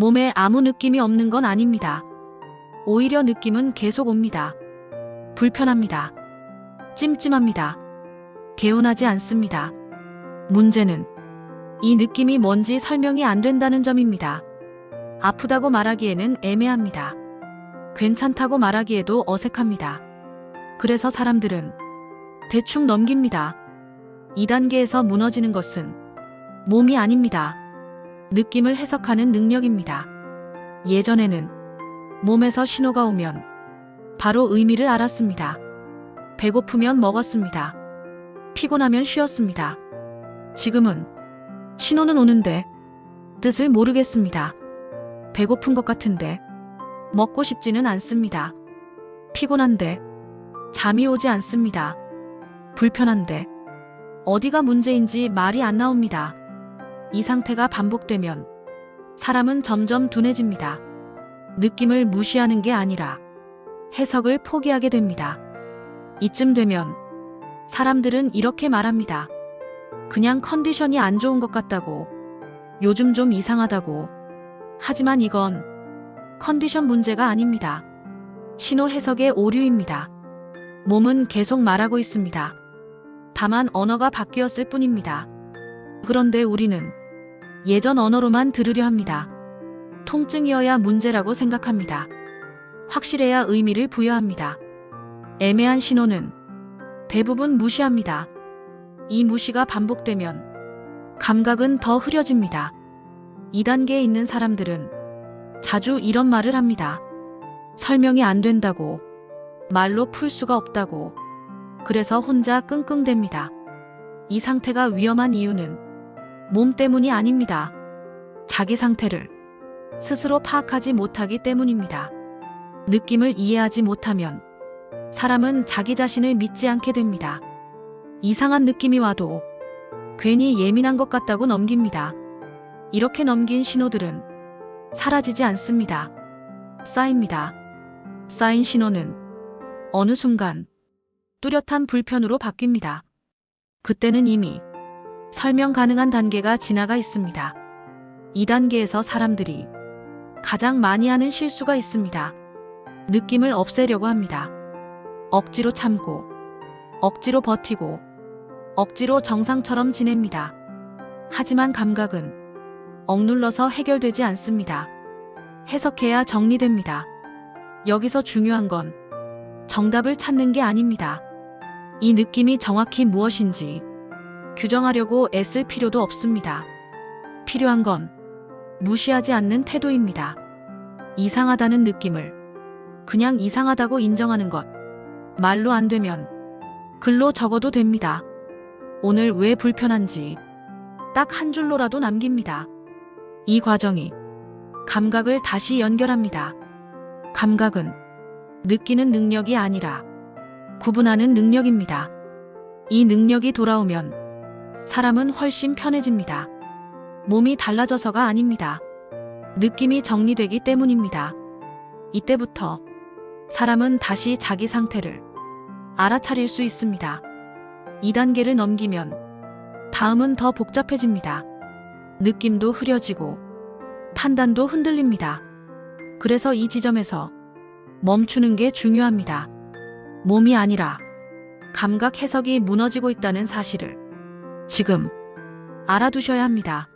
몸에 아무 느낌이 없는 건 아닙니다. 오히려 느낌은 계속 옵니다. 불편합니다. 찜찜합니다. 개운하지 않습니다. 문제는 이 느낌이 뭔지 설명이 안 된다는 점입니다. 아프다고 말하기에는 애매합니다. 괜찮다고 말하기에도 어색합니다. 그래서 사람들은 대충 넘깁니다. 2단계에서 무너지는 것은 몸이 아닙니다. 느낌을 해석하는 능력입니다. 예전에는 몸에서 신호가 오면 바로 의미를 알았습니다. 배고프면 먹었습니다. 피곤하면 쉬었습니다. 지금은 신호는 오는데 뜻을 모르겠습니다. 배고픈 것 같은데 먹고 싶지는 않습니다. 피곤한데 잠이 오지 않습니다. 불편한데 어디가 문제인지 말이 안 나옵니다. 이 상태가 반복되면 사람은 점점 둔해집니다. 느낌을 무시하는 게 아니라 해석을 포기하게 됩니다. 이쯤 되면 사람들은 이렇게 말합니다. 그냥 컨디션이 안 좋은 것 같다고. 요즘 좀 이상하다고. 하지만 이건 컨디션 문제가 아닙니다. 신호 해석의 오류입니다. 몸은 계속 말하고 있습니다. 다만 언어가 바뀌었을 뿐입니다. 그런데 우리는 예전 언어로만 들으려 합니다. 통증이어야 문제라고 생각합니다. 확실해야 의미를 부여합니다. 애매한 신호는 대부분 무시합니다. 이 무시가 반복되면 감각은 더 흐려집니다. 2단계에 있는 사람들은 자주 이런 말을 합니다. 설명이 안 된다고, 말로 풀 수가 없다고, 그래서 혼자 끙끙댑니다. 이 상태가 위험한 이유는 몸 때문이 아닙니다. 자기 상태를 스스로 파악하지 못하기 때문입니다. 느낌을 이해하지 못하면 사람은 자기 자신을 믿지 않게 됩니다. 이상한 느낌이 와도 괜히 예민한 것 같다고 넘깁니다. 이렇게 넘긴 신호들은 사라지지 않습니다. 쌓입니다. 쌓인 신호는 어느 순간 뚜렷한 불편으로 바뀝니다. 그때는 이미 설명 가능한 단계가 지나가 있습니다. 이 단계에서 사람들이 가장 많이 하는 실수가 있습니다. 느낌을 없애려고 합니다. 억지로 참고, 억지로 버티고, 억지로 정상처럼 지냅니다. 하지만 감각은 억눌러서 해결되지 않습니다. 해석해야 정리됩니다. 여기서 중요한 건 정답을 찾는 게 아닙니다. 이 느낌이 정확히 무엇인지 규정하려고 애쓸 필요도 없습니다. 필요한 건 무시하지 않는 태도입니다. 이상하다는 느낌을 그냥 이상하다고 인정하는 것. 말로 안 되면 글로 적어도 됩니다. 오늘 왜 불편한지 딱 한 줄로라도 남깁니다. 이 과정이 감각을 다시 연결합니다. 감각은 느끼는 능력이 아니라 구분하는 능력입니다. 이 능력이 돌아오면 사람은 훨씬 편해집니다. 몸이 달라져서가 아닙니다. 느낌이 정리되기 때문입니다. 이때부터 사람은 다시 자기 상태를 알아차릴 수 있습니다. 2단계를 넘기면 다음은 더 복잡해집니다. 느낌도 흐려지고 판단도 흔들립니다. 그래서 이 지점에서 멈추는 게 중요합니다. 몸이 아니라 감각 해석이 무너지고 있다는 사실을 지금 알아두셔야 합니다.